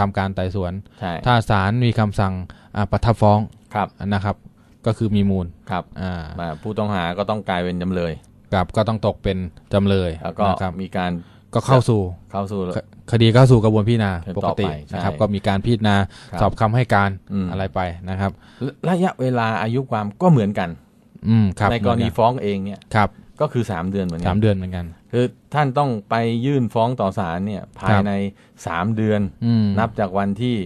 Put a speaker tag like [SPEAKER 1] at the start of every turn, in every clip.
[SPEAKER 1] ทำการไต่สวน
[SPEAKER 2] ใช่
[SPEAKER 1] ถ้าศาลมีคำสั่งอ่าประทับฟ้อง
[SPEAKER 2] ครับ
[SPEAKER 1] นะครับ ก็คือมีมูล
[SPEAKER 2] ครับ
[SPEAKER 1] อ่า
[SPEAKER 2] อ่าผู้ต้องหาก็ต้องกลายเป็นจำเลย
[SPEAKER 1] กับก็ต้องตกเป็นจำเลย
[SPEAKER 2] แล้วก็
[SPEAKER 1] นะครับ
[SPEAKER 2] มีการ
[SPEAKER 1] ก็เข้าสู่
[SPEAKER 2] เข้าสู่
[SPEAKER 1] คคดีเข้าสู่กระบวนพิจารณา
[SPEAKER 2] ต่อ
[SPEAKER 1] ปกติ
[SPEAKER 2] ไปใช่
[SPEAKER 1] นะครับ ก็มีการพิจารณา
[SPEAKER 2] ครับ
[SPEAKER 1] สอบคำให้การ
[SPEAKER 2] อืม
[SPEAKER 1] อะไรไปนะครับ
[SPEAKER 2] ระยะเวลาอายุความก็เหมือนกัน
[SPEAKER 1] อืมครับ
[SPEAKER 2] ในกรณีฟ้องเองเนี่ย
[SPEAKER 1] ครับ
[SPEAKER 2] ก็คือ3เดือนเหมือนกั
[SPEAKER 1] สามเดือนเหมือนกัน
[SPEAKER 2] คือท่านต้องไปยื่นฟ้องต่อศาลเนี่ยภายใน 3 เดือน
[SPEAKER 1] อืม
[SPEAKER 2] นับจากวันที่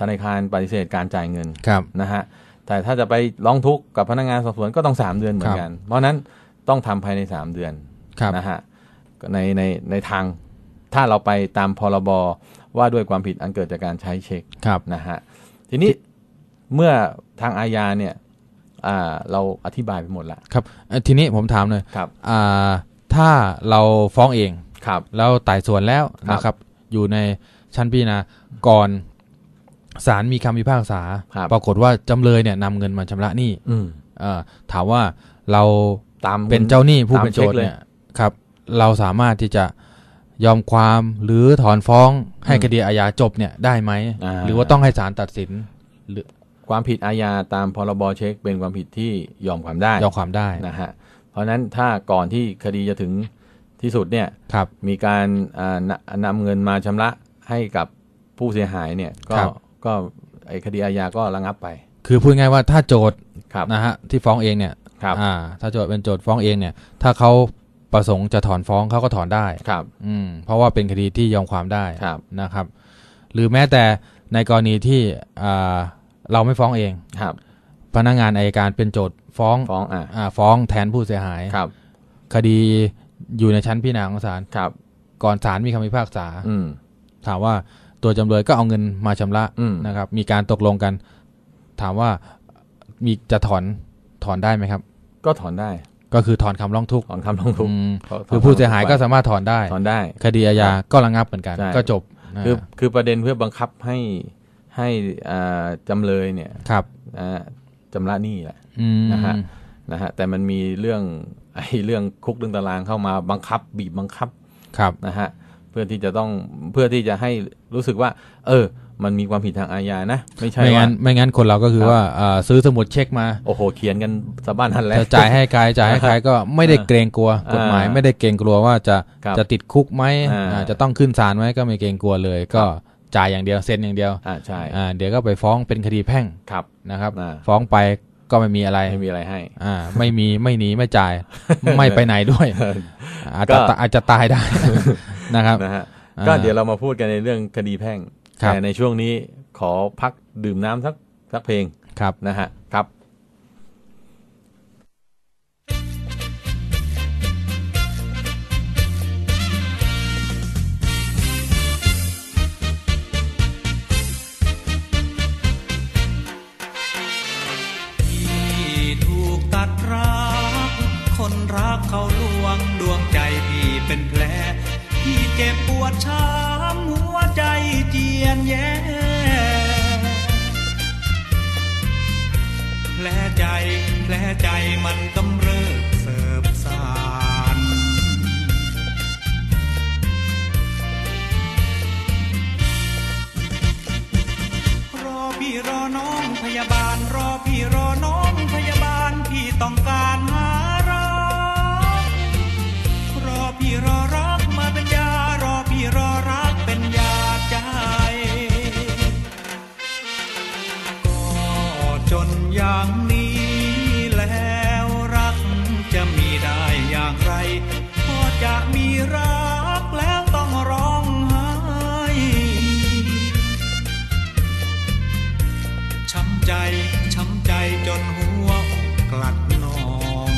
[SPEAKER 2] ธนาคารปฏิเสธการจ่ายเงิน
[SPEAKER 1] ครับ
[SPEAKER 2] นะฮะแต่ถ้าจะไปร้องทุกข์กับพนักงานสอบสวนก็ต้อง 3 เดือนเหมือนกัน เพราะฉะนั้นต้องทำภายใน 3 เดือน
[SPEAKER 1] ครับ
[SPEAKER 2] นะฮะก็ในในในทางถ้าเราไปตามพรบว่าด้วยความผิดอันเกิดจากการใช้เช็ค
[SPEAKER 1] ครับ
[SPEAKER 2] นะฮะทีนี้เมื่อทางอาญาเนี่ยอ่าเราอธิบายไปหมดละ
[SPEAKER 1] ครับเอ่อทีนี้ผมถามหน่อย
[SPEAKER 2] ครับ
[SPEAKER 1] อ่า ถ้าเราฟ้องเอง
[SPEAKER 2] ครับ
[SPEAKER 1] แล้วไต่สวนแล้ว
[SPEAKER 2] ครับ
[SPEAKER 1] นะครับ อยู่ในชั้นพิจารณาก่อนศาลมีคำพิพากษา
[SPEAKER 2] ครับ
[SPEAKER 1] ปรากฏว่าจำเลยเนี่ยนำเงินมาชำระหนี้
[SPEAKER 2] อืม
[SPEAKER 1] เอ่อถามว่าเรา
[SPEAKER 2] ตาม
[SPEAKER 1] เป็นเจ้าหนี้ผู้
[SPEAKER 2] ตาม
[SPEAKER 1] เป็นโจท
[SPEAKER 2] เช็
[SPEAKER 1] ย์
[SPEAKER 2] คเลย
[SPEAKER 1] เนี่ยครับ เราสามารถที่จะยอมความหรือถอนฟ้องให้คดีอาญาจบเนี่ยได้ไหมาหรือว่าต้องให้ศาลตัดสินหรือ
[SPEAKER 2] ความผิดอาญาตามพรบเช็คเป็นความผิดที่ยอมความได้
[SPEAKER 1] ยอมความได้
[SPEAKER 2] นะฮะ เพราะฉะนั้นถ้าก่อนที่คดีจะถึงที่สุดเนี่ย
[SPEAKER 1] ครับ
[SPEAKER 2] มีการอ่านนำเงินมาชำระให้กับผู้เสียหายเนี่ยก็
[SPEAKER 1] ครับ
[SPEAKER 2] ก็ไอคดีอาญาก็ระงับไป
[SPEAKER 1] คือพูดง่ายว่าถ้าโจทย์
[SPEAKER 2] ครับ
[SPEAKER 1] นะฮะที่ฟ้องเองเนี่ย
[SPEAKER 2] ครับ
[SPEAKER 1] อ่าถ้าโจทย์เป็นโจทย์ฟ้องเองเนี่ย ถ้าเขาประสงค์จะถอนฟ้องเขาก็ถอนได้
[SPEAKER 2] ครับ
[SPEAKER 1] อืมเพราะว่าเป็นคดีที่ยอมความได้
[SPEAKER 2] ครับ
[SPEAKER 1] นะครับ หรือแม้แต่ในกรณีที่อ่าเราไม่ฟ้องเอง
[SPEAKER 2] ครับ
[SPEAKER 1] พนักงานอายการเป็นโจทย์ ฟ้อง
[SPEAKER 2] ฟ้องอะ
[SPEAKER 1] อ่าฟ้องแทนผู้เสียหาย
[SPEAKER 2] ครับ
[SPEAKER 1] คดีอยู่ในชั้นพิจารณาของศาล
[SPEAKER 2] ครับ
[SPEAKER 1] ก่อนศาลมีคำพิพากษา
[SPEAKER 2] อืม
[SPEAKER 1] ถามว่าตัวจำเลยก็เอาเงินมาชำระ
[SPEAKER 2] อืม
[SPEAKER 1] นะครับ มีการตกลงกัน ถามว่ามีจะถอนถอนได้ไหมครับ
[SPEAKER 2] ก็ถอนได้
[SPEAKER 1] ก็คือถอนคำร้องทุกข์
[SPEAKER 2] ถอนคำร้องทุกข์
[SPEAKER 1] อืม
[SPEAKER 2] ถน
[SPEAKER 1] คือผู้เสียหายก็
[SPEAKER 2] คำร้องทุกข์
[SPEAKER 1] สามารถถอนได้
[SPEAKER 2] ไปถอนได้
[SPEAKER 1] คดีอาญาก็ระงับเหมือนกัน
[SPEAKER 2] ใช่
[SPEAKER 1] ก็จบนะ
[SPEAKER 2] คือคือประเด็นเพื่อบังคับให้ให้อ่าจำเลยเนี่ย
[SPEAKER 1] ครับ
[SPEAKER 2] อ่าจำระหนี้แหละ
[SPEAKER 1] อืม
[SPEAKER 2] นะฮะนะฮะแต่มันมีเรื่องไอ้เรื่องคุกเรื่องตารางเข้ามาบังคับบีบบังคับ
[SPEAKER 1] ครับ
[SPEAKER 2] นะฮะเพื่อที่จะต้องเพื่อที่จะให้รู้สึกว่า เออ มันมีความผิดทางอาญานะ ไม่ใช่
[SPEAKER 1] ไม่
[SPEAKER 2] ว่า
[SPEAKER 1] งั้นไม่งั้นคนเราก็คือ
[SPEAKER 2] ครับ
[SPEAKER 1] ว่าอ่าซื้อสมุดเช็คมา
[SPEAKER 2] โอ้โหเขียนกันสะบ้านทันแล้ว
[SPEAKER 1] จะจ่ายให้ใครจ่ายให้ใครก็ไม่ได้เกรงกลัว
[SPEAKER 2] อ่าก
[SPEAKER 1] ฎหมายไม่ได้เกรงกลัวว่าจะ
[SPEAKER 2] ครับ
[SPEAKER 1] จะติดคุกไหม
[SPEAKER 2] อ่า
[SPEAKER 1] อ่าจะต้องขึ้นศาลไหมก็ไม่เกรงกลัวเลย ก็จ่ายอย่างเดียวเซ็นอย่างเดียว
[SPEAKER 2] อ่าใช่
[SPEAKER 1] อ่าเดี๋ยวก็ไปฟ้องเป็นคดีแพ่ง
[SPEAKER 2] ครับ
[SPEAKER 1] นะครับ
[SPEAKER 2] อ่า
[SPEAKER 1] ฟ้องไป ก็ไม่มีอะไร
[SPEAKER 2] ไม่มีอะไรให้
[SPEAKER 1] อ่า ไม่มีไม่หนีไม่จ่าย ไม่ไปไหนด้วย อาจ
[SPEAKER 2] ก็
[SPEAKER 1] จะตาอาจจะตายได้นะครับ
[SPEAKER 2] นะฮะ
[SPEAKER 1] อ่า
[SPEAKER 2] ก็เดี๋ยวเรามาพูดกันในเรื่องคดีแพ่ง
[SPEAKER 1] ครับ
[SPEAKER 2] แต่ในช่วงนี้ขอพักดื่มน้ำสักสักเพลง
[SPEAKER 1] ครับ
[SPEAKER 2] นะฮะ
[SPEAKER 3] ดรัก คนรักเขาลวงดวงใจพี่เป็นแผล พี่เจ็บปวดช้ำหัวใจเจียนแย่แผลใจแผลใจมันกำเริบเสิบสานรอพี่รอน้องพยาบาลรอพี่รอ ช้ำใจ ช้ำใจจนหัวกลัดนอง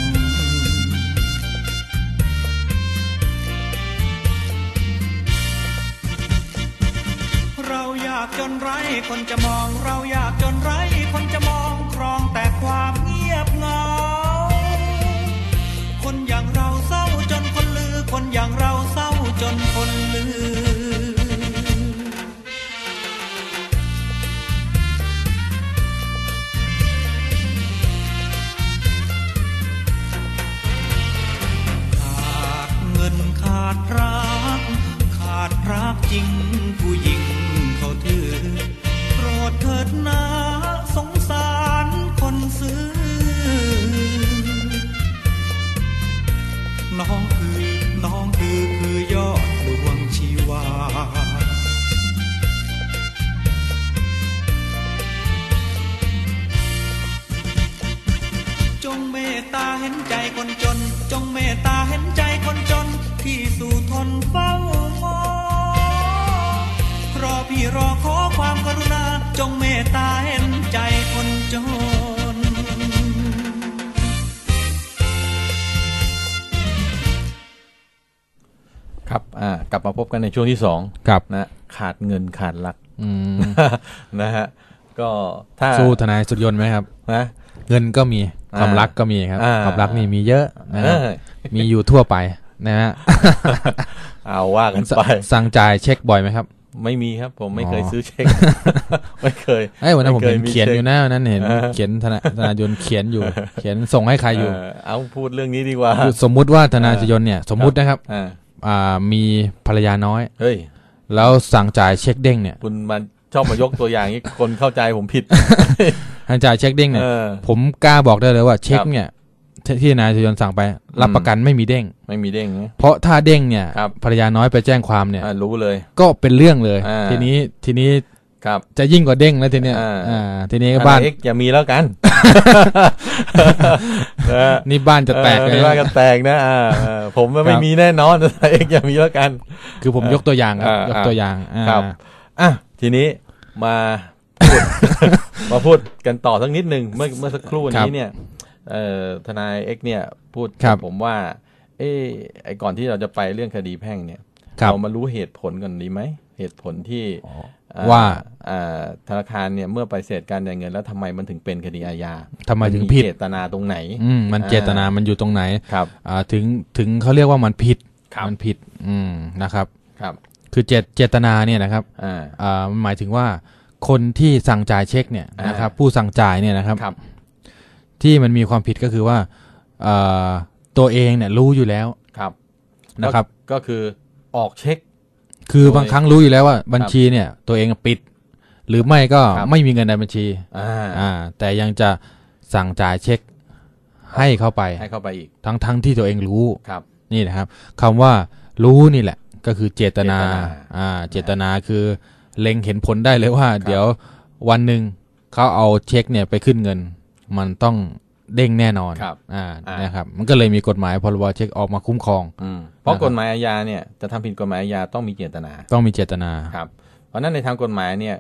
[SPEAKER 3] เราอยากจนไรคนจะมอง เราอยากจนไรคนจะมองครองแต่ความเงี ตตาเห็นใจคนจน
[SPEAKER 2] ครับอ่ากลับมาพบกันในช่วงที่สอง
[SPEAKER 1] ครับ
[SPEAKER 2] นะขาดเงินขาดหลัก
[SPEAKER 1] อืม
[SPEAKER 2] นะฮะก็ถ้า
[SPEAKER 1] สู้ทนายสุดยนต์ไหมครับ
[SPEAKER 2] นะ
[SPEAKER 1] เงินก็มี
[SPEAKER 2] อ่า
[SPEAKER 1] ความรักก็มีครับ
[SPEAKER 2] อ่า
[SPEAKER 1] ความรักนี่มีเยอะนะครับ
[SPEAKER 2] เออ
[SPEAKER 1] มีอยู่ทั่วไปนะฮะ
[SPEAKER 2] เอาว่ากัน
[SPEAKER 1] ส
[SPEAKER 2] ไป
[SPEAKER 1] สั่งจ่ายเช็คบ่อยไหมครับ
[SPEAKER 2] ไม่มีครับ ผมไม่เคย
[SPEAKER 1] อ๋อ
[SPEAKER 2] ซื้อเช็ค ไม่เคย
[SPEAKER 1] เอ้ยวันนั้นผม
[SPEAKER 2] ไม่เคย
[SPEAKER 1] เห็น
[SPEAKER 2] มี
[SPEAKER 1] เขียน
[SPEAKER 2] เช็ค
[SPEAKER 1] อยู่นะวันนั้นเห็น
[SPEAKER 2] เออ
[SPEAKER 1] เขียนธนาธนายนต์เขียนอยู่ เขียนส่งให้ใครอยู่
[SPEAKER 2] เเอาพูดเรื่องนี้ดีกว่า
[SPEAKER 1] คือสมมุติว่าธนายนต์เนี่ย สมมุตินะครับ
[SPEAKER 2] อ่า
[SPEAKER 1] อ่ามีภรรยาน้อย
[SPEAKER 2] เฮ้ย
[SPEAKER 1] แล้วสั่งจ่ายเช็คเด้งเนี่ย
[SPEAKER 2] คุณมันชอบมายกตัวอย่างนี้คนเข้าใจผมผิด
[SPEAKER 1] สั่งจ่ายเช็คเด้งเนี่ย
[SPEAKER 2] เออ
[SPEAKER 1] ผมกล้าบอกได้เลยว่าเช็ค
[SPEAKER 2] ครับ
[SPEAKER 1] เนี่ย ที่ที่นายยนต์สั่งไป รับ
[SPEAKER 2] อืม
[SPEAKER 1] ประกันไม่มีเด้ง
[SPEAKER 2] ไม่มีเด้งนะ
[SPEAKER 1] เพราะถ้าเด้งเนี่ย
[SPEAKER 2] ครับ
[SPEAKER 1] ภรรยาน้อยไปแจ้งความเนี่ย
[SPEAKER 2] อ่ารู้เลย
[SPEAKER 1] ก็เป็นเรื่องเลย
[SPEAKER 2] อ่า
[SPEAKER 1] ทีนี้ทีนี้
[SPEAKER 2] ครับ
[SPEAKER 1] จะยิ่งกว่าเด้งแล้วทีเนี้ย
[SPEAKER 2] อ่า
[SPEAKER 1] อ่าทีนี้บ้าน
[SPEAKER 2] เอ็กอย่ามีแล้วกันนะฮะ
[SPEAKER 1] นี่บ้านจะแตก
[SPEAKER 2] เอ
[SPEAKER 1] เล
[SPEAKER 2] อยไม่ว่า
[SPEAKER 1] นะ
[SPEAKER 2] กันแตกนะอ่าเออผมว่าไม่
[SPEAKER 1] ครับ
[SPEAKER 2] มีแน่นอนแต่เอ็กอย่ามีแล้วกัน
[SPEAKER 1] คือผมยกตัวอย่างครับ
[SPEAKER 2] อ่าย
[SPEAKER 1] กตัวอย่างอ่า
[SPEAKER 2] ครับอะทีนี้มาพูดมาพูดกันต่อสักนิดหนึ่งเมื่อเมื่อสักครู่นี้เนี่ยเอ่อ ทนายเอ็กเนี่ยพูด
[SPEAKER 1] ครับ
[SPEAKER 2] ผมว่า เออไอก่อนที่เราจะไปเรื่องคดีแพ่งเนี่ย
[SPEAKER 1] ครับ
[SPEAKER 2] เรามารู้เหตุผลกันดีไหมเหตุผลที่อ่
[SPEAKER 1] ว่า
[SPEAKER 2] อ่าธนาคารเนี่ยเมื่อไปเสร็จการจ่ายเงิน แล้วทำไมมันถึงเป็นคดีอาญา
[SPEAKER 1] ทำไมถึง
[SPEAKER 2] น
[SPEAKER 1] ผิด
[SPEAKER 2] เจตนาตรงไหน
[SPEAKER 1] อืมมันเจตนามันอยู่ตรงไหน
[SPEAKER 2] ครับ
[SPEAKER 1] อ่าถึงถึงเขาเรียกว่ามันผิด
[SPEAKER 2] ครับ
[SPEAKER 1] มันผิด อืมนะครับ
[SPEAKER 2] ครับ
[SPEAKER 1] คือเจตเจตนาเนี่ยนะครับ
[SPEAKER 2] อ่า
[SPEAKER 1] อ่ามันหมายถึงว่าคนที่สั่งจ่ายเช็คเนี่ย
[SPEAKER 2] อ่าน
[SPEAKER 1] นะครับ ผู้สั่งจ่ายเนี่ยนะครับ
[SPEAKER 2] ครับ
[SPEAKER 1] ที่มันมีความผิดก็คือว่าอ่าตัวเองเนี่ยรู้อยู่แล้ว
[SPEAKER 2] ครับ
[SPEAKER 1] นะครับ
[SPEAKER 2] ก็ก็คือออกเช็ค
[SPEAKER 1] คือ
[SPEAKER 2] โดย
[SPEAKER 1] บางครั้งรู้อยู่แล้วว่า บัญชีเนี่ย ตัวเองปิด หรือไม่ก็
[SPEAKER 2] ครับ
[SPEAKER 1] ไม่มีเงินในบัญชี
[SPEAKER 2] อ่า
[SPEAKER 1] อ่าแต่ยังจะสั่งจ่ายเช็ค ให้เข้าไป
[SPEAKER 2] ให้เข้าไปอีก
[SPEAKER 1] ทั้งทั้งที่ตัวเองรู้
[SPEAKER 2] ครับ
[SPEAKER 1] นี่นะครับคำว่ารู้นี่แหละ ก็คือเจตนา
[SPEAKER 2] เจตนา
[SPEAKER 1] อ่า เจตนาคือเล็งเห็นผลได้เลยว่า เดี๋ยววันหนึ่งเขาเอาเช็คเนี่ยไปขึ้นเงิน มันต้องเด้งแน่นอน
[SPEAKER 2] ครับ
[SPEAKER 1] อ่า
[SPEAKER 2] อ่าน
[SPEAKER 1] นะครับมันก็เลยมีกฎหมายพรบเช็คออกมาคุ้มครอง
[SPEAKER 2] อืมเพราะ
[SPEAKER 1] นะครับ
[SPEAKER 2] กฎหมายอาญาเนี่ยจะทำผิดกฎหมายอาญาต้องมีเจตนา
[SPEAKER 1] ต้องมีเจตนา
[SPEAKER 2] ครับ เพราะฉะนั้นในทางกฎหมายเนี่ย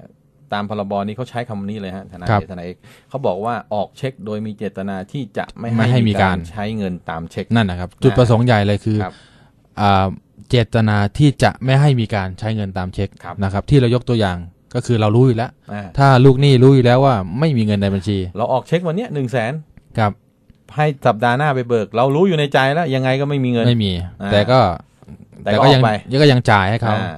[SPEAKER 2] ตามพรบนี้เขาใช้คำนี้เลยฮะทนาย
[SPEAKER 1] ครับ
[SPEAKER 2] ทนายเอกเขาบอกว่าออกเช็คโดยมีเจตนาที่จะไม่
[SPEAKER 1] ไม่ให้มีการ
[SPEAKER 2] ใช้เงินตามเช็ค
[SPEAKER 1] นั่นนะครับ จุดประสงค์ใหญ่เลยคือ
[SPEAKER 2] ครับ
[SPEAKER 1] อ่าเจตนาที่จะไม่ให้มีการใช้เงินตามเช็ค
[SPEAKER 2] ครับ
[SPEAKER 1] นะครับ ที่เรายกตัวอย่าง ก็คือเรารู้อยู่แล้ว
[SPEAKER 2] อ่า
[SPEAKER 1] ถ้าลูกหนี้รู้อยู่แล้วว่าไม่มีเงินในบัญชี
[SPEAKER 2] เราออกเช็ควันเนี้หนึ่งแสน
[SPEAKER 1] ครับ
[SPEAKER 2] ให้สัปดาห์หน้าไปเบิก เรารู้อยู่ในใจแล้ว ยังไงก็ไม่มีเงิน
[SPEAKER 1] ไม่มี
[SPEAKER 2] อ่า
[SPEAKER 1] แต่ก็
[SPEAKER 2] แต่ก็อ
[SPEAKER 1] ยั
[SPEAKER 2] อกไป
[SPEAKER 1] ก็ยังจ่ายให้เขา
[SPEAKER 2] อ่า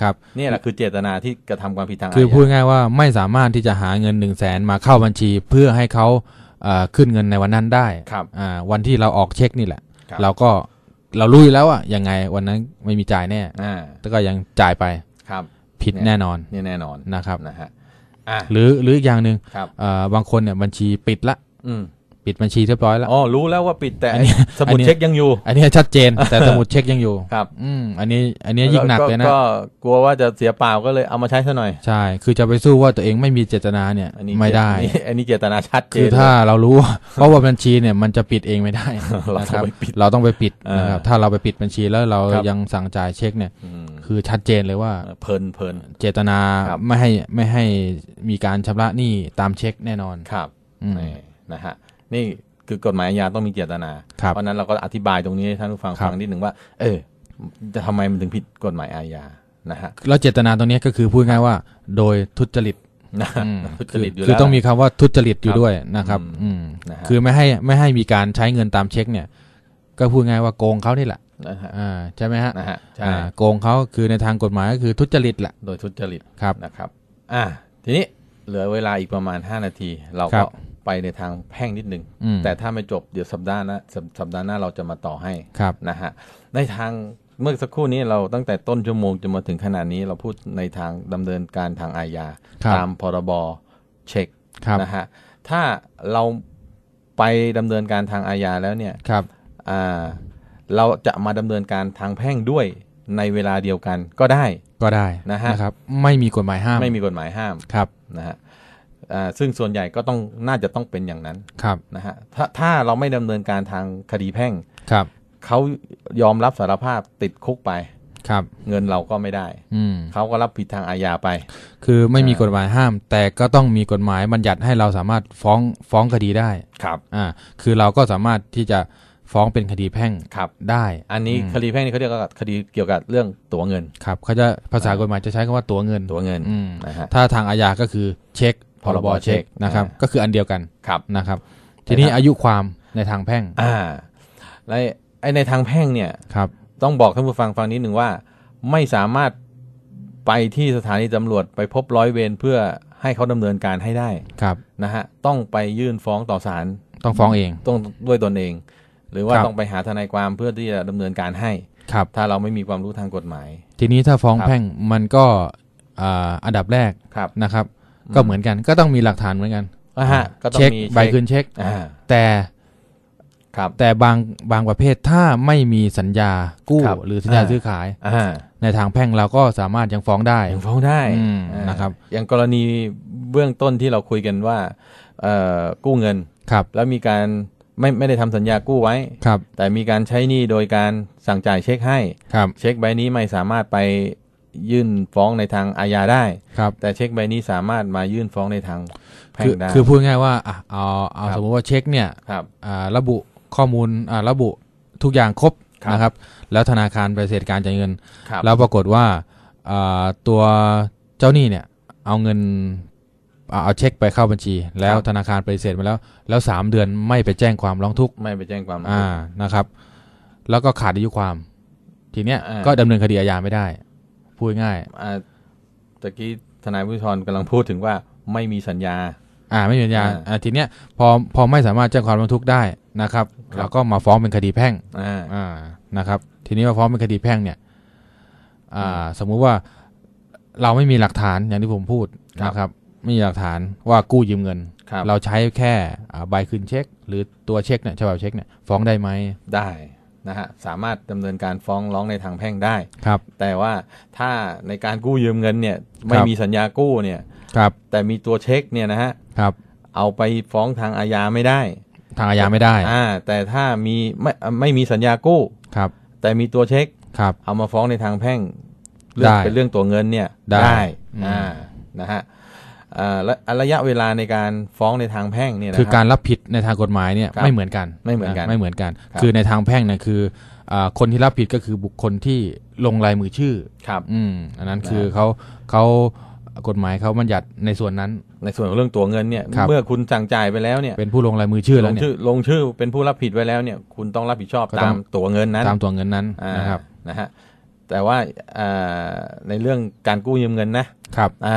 [SPEAKER 1] ครับ
[SPEAKER 2] เนี่ยแหละคือเจตนาที่กระทำความผิดทางอา
[SPEAKER 1] คือพูด
[SPEAKER 2] ญา
[SPEAKER 1] ง่ายว่าไม่สามารถที่จะหาเงินหนึ่งแสนมาเข้าบัญชี เพื่อให้เขาเอ่อขึ้นเงินในวันนั้นได้
[SPEAKER 2] ครับ
[SPEAKER 1] อ่าวันที่เราออกเช็คนี่แหละ
[SPEAKER 2] ครับ
[SPEAKER 1] เราก็เรารู้อยู่แล้วว่ายังไงวันนั้นไม่มีจ่ายแน่
[SPEAKER 2] อ่า
[SPEAKER 1] แต่ก็ยังจ่ายไป
[SPEAKER 2] ครับ
[SPEAKER 1] ผิด
[SPEAKER 2] เนี่ย
[SPEAKER 1] แน่นอน
[SPEAKER 2] นี่แน่นอน
[SPEAKER 1] นะครับ
[SPEAKER 2] นะฮะอ่า
[SPEAKER 1] หรือหรืออีกอย่างหนึ่ง
[SPEAKER 2] ครับ
[SPEAKER 1] เอ่อบางคนเนี่ยบัญชีปิดละ
[SPEAKER 2] อืม
[SPEAKER 1] ปิดบัญชีเรียบร้อยแล้ว
[SPEAKER 2] อ๋อรู้แล้วว่าปิดแต่
[SPEAKER 1] อันนี้
[SPEAKER 2] สมุด
[SPEAKER 1] อันนี้
[SPEAKER 2] เช็คยังอยู่
[SPEAKER 1] อันนี้ชัดเจนแต่สมุดเช็คยังอยู่
[SPEAKER 2] ครับ
[SPEAKER 1] อืมอันนี้อันนี้ยิ่งหนักเลยนะ
[SPEAKER 2] ก็กลัวว่าจะเสียเปล่าก็เลยเอามาใช้ซะหน่อย
[SPEAKER 1] ใช่ คือจะไปสู้ว่าตัวเองไม่มีเจตนาเนี่ย
[SPEAKER 2] อันนี้
[SPEAKER 1] ไม่ได้
[SPEAKER 2] อันนี้อันนี้เจตนาชัดเจน
[SPEAKER 1] คือถ้าเรารู้เพราะว่าบัญชีเนี่ยมันจะปิดเองไม่ได้
[SPEAKER 2] เรา
[SPEAKER 1] นะค
[SPEAKER 2] ต้อ
[SPEAKER 1] รับ
[SPEAKER 2] งไปปิด
[SPEAKER 1] เราต้องไปปิด
[SPEAKER 2] อ่าน
[SPEAKER 1] นะครับถ้าเราไปปิดบัญชีแล้วเรา
[SPEAKER 2] ครับ
[SPEAKER 1] ยังสั่งจ่ายเช็คเนี่ย
[SPEAKER 2] อืม
[SPEAKER 1] คือชัดเจนเลยว่า
[SPEAKER 2] เพลินเพลิน
[SPEAKER 1] เจตนา
[SPEAKER 2] ครับ
[SPEAKER 1] ไม่ให้ไม่ให้มีการชำระหนี้ตามเช็คแน่นอน
[SPEAKER 2] ครับ
[SPEAKER 1] อืม
[SPEAKER 2] นี่นะฮะ นี่คือกฎหมายอาญาต้องมีเจตนา
[SPEAKER 1] ครับ
[SPEAKER 2] เพราะฉะนั้นเราก็อธิบายตรงนี้ให้ท่านผู้ฟัง
[SPEAKER 1] ครับ
[SPEAKER 2] ฟังนิดหนึ่งว่า เออจะทำไมมันถึงผิดกฎหมายอาญานะฮะ
[SPEAKER 1] แล้วเจตนาตรงเนี้ยก็คือพูดง่ายว่า โดยทุจริต
[SPEAKER 2] นะ
[SPEAKER 1] อืม
[SPEAKER 2] ทุจริตอยู่
[SPEAKER 1] คือ
[SPEAKER 2] แล้ว
[SPEAKER 1] ต้องมีคำว่าทุจริตอยู่ด้วยนะครับ
[SPEAKER 2] อืม
[SPEAKER 1] อืม
[SPEAKER 2] นะฮะ
[SPEAKER 1] คือไม่ให้ไม่ให้มีการใช้เงินตามเช็คเนี่ย ก็พูดง่ายว่าโกงเขานี่แหละ
[SPEAKER 2] นะฮะ
[SPEAKER 1] อ่าใช่ไหมฮะ
[SPEAKER 2] นะฮะใช่
[SPEAKER 1] อ่าโกงเขาคือในทางกฎหมายก็คือทุจริตแหละ
[SPEAKER 2] โดยทุจริต
[SPEAKER 1] ครับ
[SPEAKER 2] นะครับ อ่าทีนี้เหลือเวลาอีกประมาณ 5 นาที เรา
[SPEAKER 1] ครั
[SPEAKER 2] ก็
[SPEAKER 1] บ
[SPEAKER 2] ไปในทางแพ่งนิดหนึ่ง
[SPEAKER 1] อืม
[SPEAKER 2] แต่ถ้าไม่จบเดี๋ยวสัปดาห์หน้าสัปสัปดาห์หน้าเราจะมาต่อให้
[SPEAKER 1] ครับ
[SPEAKER 2] นะฮะในทางเมื่อสักครู่นี้เราตั้งแต่ต้นชั่วโมงจนมาถึงขนาดนี้เราพูดในทางดำเนินการทางอาญา
[SPEAKER 1] ครับ
[SPEAKER 2] ตามพรบเช็ค
[SPEAKER 1] ครับ
[SPEAKER 2] นะฮะถ้าเราไปดำเนินการทางอาญาแล้วเนี่ย
[SPEAKER 1] ครับ
[SPEAKER 2] อ่าเราจะมาดำเนินการทางแพ่งด้วยในเวลาเดียวกันก็ได้
[SPEAKER 1] ก็ได้
[SPEAKER 2] นะฮะ
[SPEAKER 1] นะครับ ไม่มีกฎหมายห้าม
[SPEAKER 2] ไม่มีกฎหมายห้าม
[SPEAKER 1] ครับ
[SPEAKER 2] นะฮะอ่า ซึ่งส่วนใหญ่ก็ต้องน่าจะต้องเป็นอย่างนั้น
[SPEAKER 1] ครับ
[SPEAKER 2] นะฮะถ้าถ้าเราไม่ดำเนินการทางคดีแพ่ง
[SPEAKER 1] ครับ
[SPEAKER 2] เขายอมรับสารภาพติดคุกไป
[SPEAKER 1] ครับ
[SPEAKER 2] เงินเราก็ไม่ได้
[SPEAKER 1] อืม
[SPEAKER 2] เขาก็รับผิดทางอาญาไป
[SPEAKER 1] คือไม่มี
[SPEAKER 2] อ่า
[SPEAKER 1] กฎหมายห้าม แต่ก็ต้องมีกฎหมายบัญญัติให้เราสามารถฟ้องฟ้องคดีได้
[SPEAKER 2] ครับ
[SPEAKER 1] อ่าคือเราก็สามารถที่จะฟ้องเป็นคดีแพ่ง
[SPEAKER 2] ครับ
[SPEAKER 1] ได้
[SPEAKER 2] อันนี้
[SPEAKER 1] อืม
[SPEAKER 2] คดีแพ่งนี่เขาเรียกว่าคดีเกี่ยวกับเรื่องตั๋วเงิน
[SPEAKER 1] ครับเขาจะภาษากฎหมายจะใช้คำว่าตัวเงิน
[SPEAKER 2] ตั๋วเงิน
[SPEAKER 1] อืม
[SPEAKER 2] นะฮะ
[SPEAKER 1] ถ้าทางอาญาก็คือเช็ค พรบ
[SPEAKER 2] พรบเช็
[SPEAKER 1] เช็ค
[SPEAKER 2] ค
[SPEAKER 1] นะครับ
[SPEAKER 2] อ่า
[SPEAKER 1] ก็คืออันเดียวกัน
[SPEAKER 2] ครับ
[SPEAKER 1] นะครับ ทีนี้
[SPEAKER 2] แต่ถ้า
[SPEAKER 1] อายุความในทางแพ่ง
[SPEAKER 2] อ่าและไอในทางแพ่งเนี่ย
[SPEAKER 1] ครับ
[SPEAKER 2] ต้องบอกท่านผู้ฟังฟังนิดหนึ่งว่า ไม่สามารถไปที่สถานีตำรวจไปพบร้อยเวรเพื่อให้เขาดำเนินการให้ได้
[SPEAKER 1] ครับ
[SPEAKER 2] นะฮะต้องไปยื่นฟ้องต่อศาล
[SPEAKER 1] ต้องฟ้องเอง
[SPEAKER 2] ต้องด้วยตนเอง หรือว่า
[SPEAKER 1] ครับ
[SPEAKER 2] ต้องไปหาทนายความเพื่อที่จะดำเนินการให้
[SPEAKER 1] ครับ
[SPEAKER 2] ถ้าเราไม่มีความรู้ทางกฎหมาย
[SPEAKER 1] ทีนี้ถ้าฟ้อง
[SPEAKER 2] ครับ
[SPEAKER 1] แพ่งมันก็อ่าอันดับแรก
[SPEAKER 2] ครับ
[SPEAKER 1] นะครับ ก็เหมือนกัน ก็ต้องมีหลักฐานเหมือนกัน
[SPEAKER 2] อ่าฮะก็ต้อง
[SPEAKER 1] เช็ค
[SPEAKER 2] มี
[SPEAKER 1] ใบคืนเช็ค
[SPEAKER 2] อ่า
[SPEAKER 1] แต่
[SPEAKER 2] ครับ
[SPEAKER 1] แต่บางบางประเภทถ้าไม่มีสัญญากู้
[SPEAKER 2] ครับ
[SPEAKER 1] หรือสัญญา
[SPEAKER 2] อ่า
[SPEAKER 1] ซื้อขาย
[SPEAKER 2] อ่า
[SPEAKER 1] ในทางแพ่งเราก็สามารถยังฟ้องได้
[SPEAKER 2] ยังฟ้องได้
[SPEAKER 1] อืม
[SPEAKER 2] อ่า
[SPEAKER 1] นะครับ
[SPEAKER 2] อย่างกรณีเบื้องต้นที่เราคุยกันว่าเอ่อกู้เงิน
[SPEAKER 1] ครับ
[SPEAKER 2] แล้วมีการไม่ไม่ได้ทำสัญญากู้ไว้
[SPEAKER 1] ครับ
[SPEAKER 2] แต่มีการใช้หนี้โดยการสั่งจ่ายเช็คให้
[SPEAKER 1] ครับ
[SPEAKER 2] เช็คใบนี้ไม่สามารถไป ยื่นฟ้องในทางอาญาได้
[SPEAKER 1] ครับ
[SPEAKER 2] แต่เช็คใบนี้สามารถมายื่นฟ้องในทางแพ่
[SPEAKER 1] คื
[SPEAKER 2] งได้
[SPEAKER 1] คือพูดง่ายๆว่าอะเอาเอา
[SPEAKER 2] ครับ
[SPEAKER 1] สมมติว่าเช็คเนี่ย
[SPEAKER 2] ครับ
[SPEAKER 1] อ่าระบุข้อมูลอ่าระบุทุกอย่างครบ
[SPEAKER 2] ครับ
[SPEAKER 1] นะครับ แล้วธนาคารปฏิเสธการจ่ายเงิน
[SPEAKER 2] ครับ
[SPEAKER 1] แล้วปรากฏว่าอ่าตัวเจ้าหนี้เนี่ยเอาเงินเอาเอาเช็คไปเข้าบัญชี แล้วธนาคารปฏิเสธมาแล้ว แล้วสามเดือนไม่ไปแจ้งความร้องทุกข์
[SPEAKER 2] ไม่ไปแจ้งความ
[SPEAKER 1] อ่านะครับ แล้วก็ขาดอายุความ ทีเนี้ย
[SPEAKER 2] อ่า
[SPEAKER 1] ก็ดำเนินคดีอาญาไม่ได้ พูดง่าย
[SPEAKER 2] อ่าตะกี้ทนายผู้ทรกำลังพูดถึงว่าไม่มีสัญญา
[SPEAKER 1] อ่าไม่มีสัญญา
[SPEAKER 2] อ่า
[SPEAKER 1] อ่าทีเนี้ยพอพอไม่สามารถแจ้งความร้องทุกข์ได้นะครับ
[SPEAKER 2] ครับ
[SPEAKER 1] เราก็มาฟ้องเป็นคดีแพ่ง
[SPEAKER 2] อ่า
[SPEAKER 1] อ่านะครับ ทีนี้มาฟ้องเป็นคดีแพ่งเนี่ย อ่า สมมุติว่าเราไม่มีหลักฐานอย่างที่ผมพูด
[SPEAKER 2] ครับ
[SPEAKER 1] นะครับไม่มีหลักฐานว่ากู้ยืมเงิน
[SPEAKER 2] ครับ
[SPEAKER 1] เราใช้แค่อ่าใบคืนเช็ค หรือตัวเช็คเนี่ยฉบับเช็คเนี่ยฟ้องได้ไหม
[SPEAKER 2] ได้ นะฮะสามารถดำเนินการฟ้องร้องในทางแพ่งได้
[SPEAKER 1] ครับ
[SPEAKER 2] แต่ว่าถ้าในการกู้ยืมเงินเนี่ยไม่
[SPEAKER 1] ครับ
[SPEAKER 2] มีสัญญากู้เนี่ย
[SPEAKER 1] ครับ
[SPEAKER 2] แต่มีตัวเช็คเนี่ยนะฮะ
[SPEAKER 1] ครับ
[SPEAKER 2] เอาไปฟ้องทางอาญาไม่ได้
[SPEAKER 1] ทางอาญาไม่ได้
[SPEAKER 2] อ่าแต่ถ้ามีไม่ไม่มีสัญญากู้
[SPEAKER 1] ครับ
[SPEAKER 2] แต่มีตัวเช็ค
[SPEAKER 1] ครับ
[SPEAKER 2] เอามาฟ้องในทางแพ่งเรื่อง
[SPEAKER 1] ได้
[SPEAKER 2] เป็นเรื่องตัวเงินเนี่ย
[SPEAKER 1] ได้อืม
[SPEAKER 2] อ่านะฮะอ่าและ ระยะเวลาในการฟ้องในทางแพ่งเนี่ยนะ
[SPEAKER 1] คือ
[SPEAKER 2] รับ
[SPEAKER 1] การรับผิดในทางกฎหมายเนี่ย
[SPEAKER 2] ครับ
[SPEAKER 1] ไม่เหมือนกัน
[SPEAKER 2] ไม่เหมือนกันะ
[SPEAKER 1] ไม่เหมือนกัน
[SPEAKER 2] ครับ
[SPEAKER 1] คือในทางแพ่งเนี่ยคืออ่าคนที่รับผิดก็คือบุคคลที่ลงลายมือชื่อ
[SPEAKER 2] ครับ
[SPEAKER 1] อืมอันนั้น
[SPEAKER 2] นะ
[SPEAKER 1] คือเขาเขากฎหมายเขาบัญญัติในส่วนนั้น
[SPEAKER 2] ในส่วนของเรื่องตัวเงินเนี่ย
[SPEAKER 1] ครับ
[SPEAKER 2] เมื่อคุณสั่งจ่ายไปแล้วเนี่ย
[SPEAKER 1] เป็นผู้ลงลายมือชื่อ
[SPEAKER 2] ล
[SPEAKER 1] แล้ว
[SPEAKER 2] ง
[SPEAKER 1] เนี่ย
[SPEAKER 2] ชื่อลงชื่อเป็นผู้รับผิดไว้แล้วเนี่ยคุณต้องรับผิดชอบ
[SPEAKER 1] ก็ต้
[SPEAKER 2] ตา
[SPEAKER 1] อง
[SPEAKER 2] มตัวเงินนั้น
[SPEAKER 1] ตามตัวเงินนั้น
[SPEAKER 2] อ่า
[SPEAKER 1] นะครับ
[SPEAKER 2] นะฮะ แต่ว่าอ่าในเรื่องการกู้ยืมเงินนะครับอ่า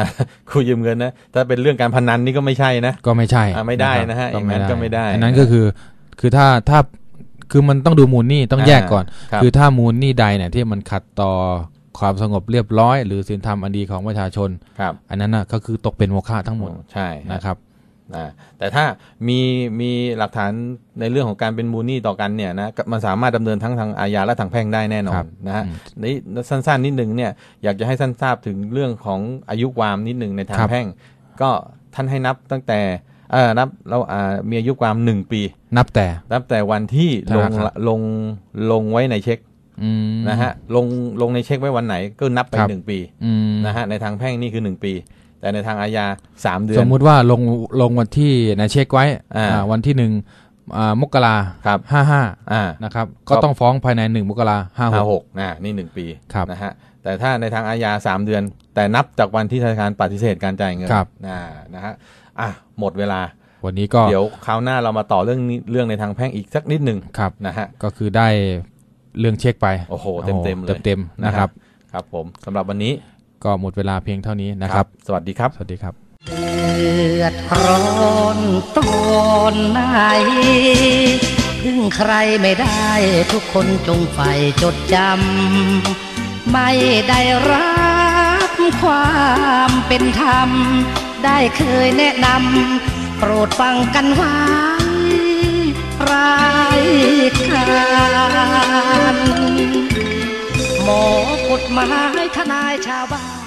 [SPEAKER 2] กู้ยืมเงินนะถ้าเป็นเรื่องการพนันนี่ก็ไม่ใช่นะ
[SPEAKER 1] ก็ไม่ใช่
[SPEAKER 2] อ่าไม่ได้นะฮะ
[SPEAKER 1] ครับ
[SPEAKER 2] อย่างนั้นก็ไม่ได้
[SPEAKER 1] อันนั้นก็คือคือถ้าถ้าคือมันต้องดูมูลหนี้ต้องแยกก่อน
[SPEAKER 2] ครับ
[SPEAKER 1] คือถ้ามูลหนี้ใดเนี่ยที่มันขัดต่อความสงบเรียบร้อย หรือศีลธรรมอันดีของประชาชน
[SPEAKER 2] ครับ
[SPEAKER 1] อันนั้นน่ะก็คือตกเป็นโมฆะทั้งหมด
[SPEAKER 2] ใช่นะ
[SPEAKER 1] นะครับ
[SPEAKER 2] อ่าแต่ถ้ามีมีหลักฐานในเรื่องของการเป็นมูลหนี้ต่อกันเนี่ยนะมันสามารถดำเนินทั้งทางอาญาและทางแพ่งได้แน่นอ
[SPEAKER 1] ครั
[SPEAKER 2] น
[SPEAKER 1] บ
[SPEAKER 2] นะฮะ
[SPEAKER 1] อืม
[SPEAKER 2] นี่สั้นๆนิดหนึ่งเนี่ยอยากจะให้ท่านทราบถึงเรื่องของอายุความนิดหนึ่งในทาง
[SPEAKER 1] ครับ
[SPEAKER 2] แพ่ง ก็ท่านให้นับตั้งแต่เออนับเราอ่ามีอายุความหนึ่งปี
[SPEAKER 1] นับแต่
[SPEAKER 2] นับแต่วันที่ลง
[SPEAKER 1] ธนาคาร
[SPEAKER 2] ลงลงไว้ในเช็ค
[SPEAKER 1] อืม
[SPEAKER 2] นะฮะลงลงในเช็คไว้วันไหนก็นับไป
[SPEAKER 1] ครับ
[SPEAKER 2] หนึ่งปี
[SPEAKER 1] อืม
[SPEAKER 2] นะฮะในทางแพ่งนี่คือหนึ่งปี แต่ในทางอาญาสามเดือน
[SPEAKER 1] สมมุติว่าลงลงวันที่นะเช็คไว้
[SPEAKER 2] อ่า
[SPEAKER 1] อ่าวันที่หนึ่งอ่ามกรา
[SPEAKER 2] ครับ
[SPEAKER 1] ห้าห้า
[SPEAKER 2] อ่า
[SPEAKER 1] นะครับ
[SPEAKER 2] ก็
[SPEAKER 1] ก็ต้องฟ้องภายในหนึ่งมกราห้าห
[SPEAKER 2] ห้ากหกนะนี่หนึ่งปี
[SPEAKER 1] ครับ
[SPEAKER 2] นะฮะแต่ถ้าในทางอาญาสามเดือน แต่นับจากวันที่ธนาคารปฏิเสธการจ่ายเงิน
[SPEAKER 1] ครับ
[SPEAKER 2] นะนะฮะอะหมดเวลา
[SPEAKER 1] วันนี้ก็
[SPEAKER 2] เดี๋ยวคราวหน้าเรามาต่อเรื่องนี้เรื่องในทางแพ่งอีกสักนิดหนึ่ง
[SPEAKER 1] ครับ
[SPEAKER 2] นะฮะ
[SPEAKER 1] ก็คือได้เรื่องเช็คไป
[SPEAKER 2] โอ้โห เต็มเต็มๆเลย
[SPEAKER 1] เต็มๆนะครับ
[SPEAKER 2] ครับผมสำหรับวันนี้
[SPEAKER 1] ก็หมดเวลาเพียงเท่านี้นะครับ
[SPEAKER 2] สวัสดีครับ
[SPEAKER 1] สวัสดีครับ
[SPEAKER 4] เดือดร้อนตอนไหนพึ่งใครไม่ได้ทุกคนจงใฝ่จดจำไม่ได้รับความเป็นธรรม ได้เคยแนะนำโปรดฟังกันไว้รายการ หมอกฎหมายทนายชาวบ้าน